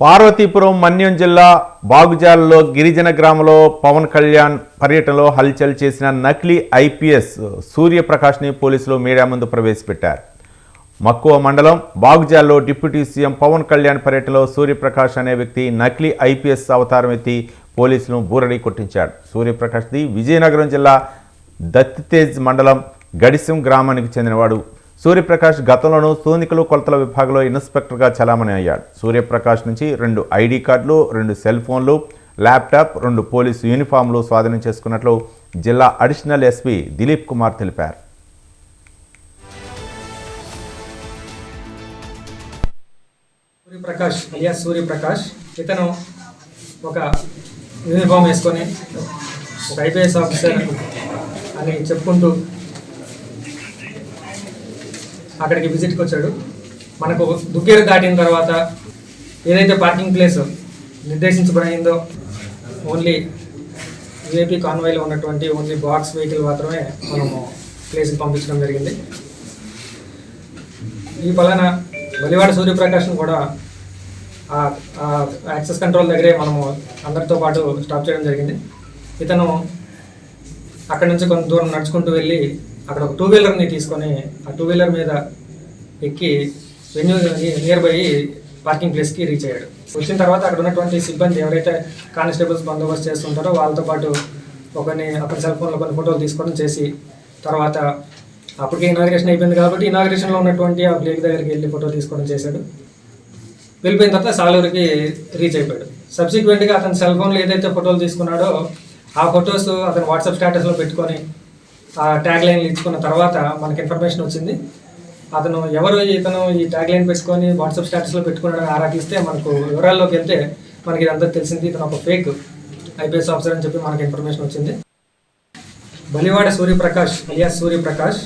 పార్వతీపురం మన్యం జిల్లా బాగుజాలలో గిరిజన గ్రామంలో పవన్ కళ్యాణ్ పర్యటనలో హల్చల్ చేసిన నకిలీ ఐపీఎస్ సూర్యప్రకాష్ని పోలీసులు మీడియా ముందు ప్రవేశపెట్టారు. మక్కువ మండలం బాగుజాల్లో డిప్యూటీ సీఎం పవన్ కళ్యాణ్ పర్యటనలో సూర్యప్రకాష్ అనే వ్యక్తి నకిలీ ఐపీఎస్ అవతారం ఎత్తి పోలీసులను బూరడి కొట్టించాడు. సూర్యప్రకాష్ది విజయనగరం జిల్లా దత్తితేజ్ మండలం గడిసం గ్రామానికి చెందినవాడు. సూర్యప్రకాష్ గతంలోనూ సూనికలు కొలతల విభాగంలో ఇన్స్పెక్టర్గా చలామణి అయ్యాడు. సూర్యప్రకాష్ నుంచి రెండు ఐడి కార్డులు రెండు సెల్ ఫోన్లు ల్యాప్టాప్ రెండు పోలీసు యూనిఫామ్లు స్వాధీనం చేసుకున్నట్లు జిల్లా అడిషనల్ ఎస్పీ దిలీప్ కుమార్ తెలిపారు. సూర్యప్రకాష్ అలియాస్ సూర్యప్రకాష్ ఇతను ఒక యూనిఫామ్ వేసుకొని ఒక ఐపీఎస్ ఆఫీసర్ అని చెప్పుకుంటూ అక్కడికి విజిట్కి వచ్చాడు. మనకు దుగ్గేరు దాటిన తర్వాత ఏదైతే పార్కింగ్ ప్లేస్ నిర్దేశించబడిందో ఓన్లీ విఐపి కాన్వాయ్లో ఉన్నటువంటి ఓన్లీ బాక్స్ వెహికల్ మాత్రమే మనము ప్లేస్కి పంపించడం జరిగింది. ఈ పలానా బలివాడ సూర్యప్రకాష్ను కూడా యాక్సెస్ కంట్రోల్ దగ్గరే మనము అందరితో పాటు స్టాప్ చేయడం జరిగింది. ఇతను అక్కడి నుంచి కొంత దూరం నడుచుకుంటూ వెళ్ళి అక్కడ ఒక టూ వీలర్ని తీసుకొని ఆ టూ వీలర్ మీద ఎక్కి వెన్యూ నియర్ బై పార్కింగ్ ప్లేస్కి రీచ్ అయ్యాడు. వచ్చిన తర్వాత అక్కడ ఉన్నటువంటి సిబ్బంది ఎవరైతే కానిస్టేబుల్స్ బందోబస్తు చేస్తుంటారో వాళ్ళతో పాటు ఒకరిని అతని సెల్ ఫోన్లో కొన్ని ఫోటోలు తీసుకోవడం చేసి తర్వాత అప్పటికే ఇనాగ్రేషన్ అయిపోయింది కాబట్టి ఇనాగ్రేషన్లో ఉన్నటువంటి ఆ ప్లేక్ దగ్గరికి వెళ్ళి ఫోటో తీసుకోవడం చేశాడు. వెళ్ళిపోయిన తర్వాత సాలూరుకి రీచ్ అయిపోయాడు. సబ్సిక్వెంట్గా అతని సెల్ ఫోన్లో ఏదైతే ఫోటోలు తీసుకున్నాడో ఆ ఫొటోస్ అతను వాట్సాప్ స్టేటస్లో పెట్టుకొని ఆ ట్యాగ్ లైన్లు ఇచ్చుకున్న తర్వాత మనకి ఇన్ఫర్మేషన్ వచ్చింది. అతను ఎవరు ఇతను ఈ ట్యాగ్ లైన్ పెట్టుకొని వాట్సాప్ స్టేటస్లో పెట్టుకున్నాడని ఆరా తీస్తే మనకు వివరాల్లోకి వెళ్తే మనకి ఇదంతా తెలిసింది. ఇతను ఒక ఫేక్ ఐపీఎస్ ఆఫీసర్ అని చెప్పి మనకి ఇన్ఫర్మేషన్ వచ్చింది. బలివాడ సూర్యప్రకాష్ అలియాస్ సూర్యప్రకాష్